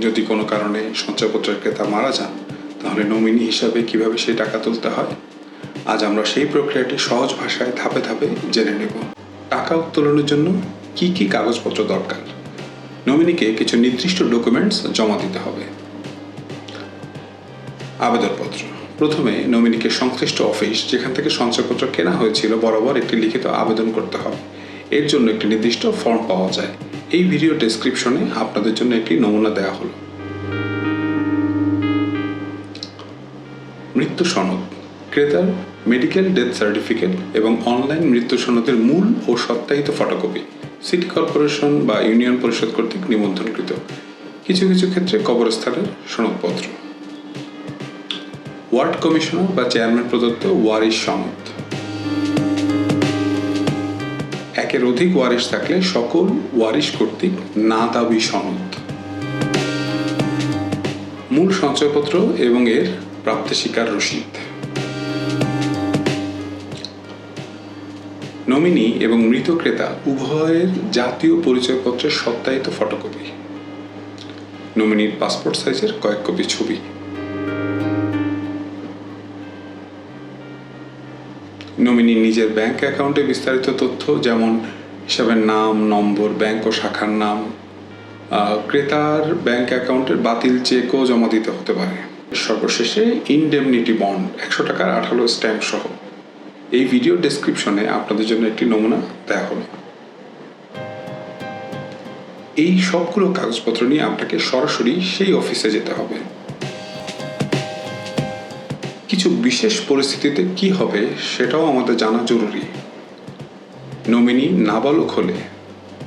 যদি কোনো কারণে সঞ্চয়পত্রের ক্রেতা মারা যান, তাহলে নমিনি হিসাবে কীভাবে সেই টাকা তুলতে হয়? আজ আমরা সেই প্রক্রিয়াটি সহজ ভাষায় ধাপে ধাপে জেনে নেব। টাকা উত্তোলনের জন্য কি কি কাগজপত্র দরকার? নমিনিকে কিছু নির্দিষ্ট ডকুমেন্টস জমা দিতে হবে। আবেদনপত্র। প্রথমে নমিনিকে সংশ্লিষ্ট অফিস, যেখান থেকে সঞ্চয়পত্র কেনা হয়েছিল, বরাবর একটি লিখিত আবেদন করতে হবে। এর জন্য একটি নির্দিষ্ট ফর্ম পাওয়া যায়। এই ভিডিও ডেসক্রিপশনে আপনাদের জন্য একটি নমুনা দেওয়া হলো। মৃত্যু সনদ, ক্রেতার মেডিকেল ডেথ সার্টিফিকেট এবং অনলাইন মৃত্যু সনদের মূল ও সত্যায়িত ফটোকপি সিটি কর্পোরেশন বা ইউনিয়ন পরিষদ কর্তৃক নিমন্ত্রণকৃত। কিছু কিছু ক্ষেত্রে কবরস্থানের সনদপত্র। ওয়ার্ড কমিশনার বা চেয়ারম্যান প্রদত্ত ওয়ারিশ সনদ। একের অধিক ওয়ারিশ থাকলে সকল ওয়ারিশ কর্তৃক না দাবি সনদ। মূল সঞ্চয়পত্র এবং এর প্রাপ্তি স্বীকার রসিদ। নমিনি এবং মৃত ক্রেতা উভয়ের জাতীয় পরিচয়পত্রের সত্যায়িত ফটোকপি। নমিনির পাসপোর্ট সাইজের কয়েক কপি ছবি। নমিনি নিজের ব্যাংক অ্যাকাউন্টে বিস্তারিত তথ্য, যেমন হিসাবের নাম, নম্বর ব্যাংক ও শাখার নাম ক্রেতার ব্যাংক অ্যাকাউন্টের বাতিল চেকও জমা দিতে হতে পারে। সর্বশেষে ইনডেমনিটি বন্ড একশো টাকার আঠালো স্ট্যাম্প সহ। এই ভিডিও ডেসক্রিপশনে আপনাদের জন্য একটি নমুনা দেওয়া হলো। এই সবগুলো কাগজপত্র নিয়ে আপনাকে সরাসরি সেই অফিসে যেতে হবে। কিছু বিশেষ পরিস্থিতিতে কি হবে সেটাও আমাদের জানা জরুরি। নমিনি নাবালক হলে,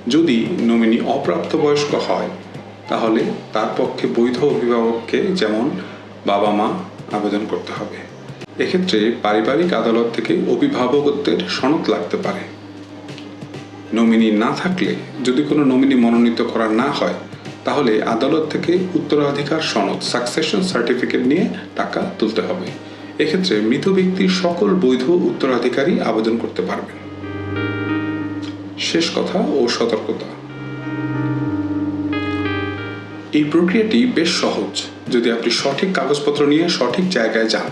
যদি নমিনি অপ্রাপ্তবয়স্ক হয়, তাহলে তার পক্ষে বৈধ অভিভাবককে যেমন বাবা মা আবেদন করতে হবে। এক্ষেত্রে পারিবারিক আদালত থেকে অভিভাবকত্বের সনদ লাগতে পারে। নমিনি না থাকলে, যদি কোনো নমিনি মনোনীত করা না হয়, তাহলে আদালত থেকে উত্তরাধিকার সনদ সাকসেশন সার্টিফিকেট নিয়ে টাকা তুলতে হবে। এক্ষেত্রে মৃত ব্যক্তির সকল বৈধ উত্তরাধিকারী আবেদন করতে পারবেন। শেষ কথা ও সতর্কতা। এই প্রক্রিয়াটি বেশ সহজ। যদি আপনি সঠিক কাগজপত্র নিয়ে সঠিক জায়গায় যান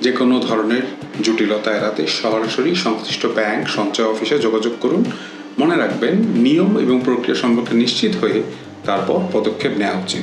যে কোনো ধরনের জটিলতা এড়াতে সরাসরি সংশ্লিষ্ট ব্যাংক, সঞ্চয় অফিসে যোগাযোগ করুন। মনে রাখবেন, নিয়ম এবং প্রক্রিয়া সম্পর্কে নিশ্চিত হয়ে তারপর পদক্ষেপ নেওয়া উচিত।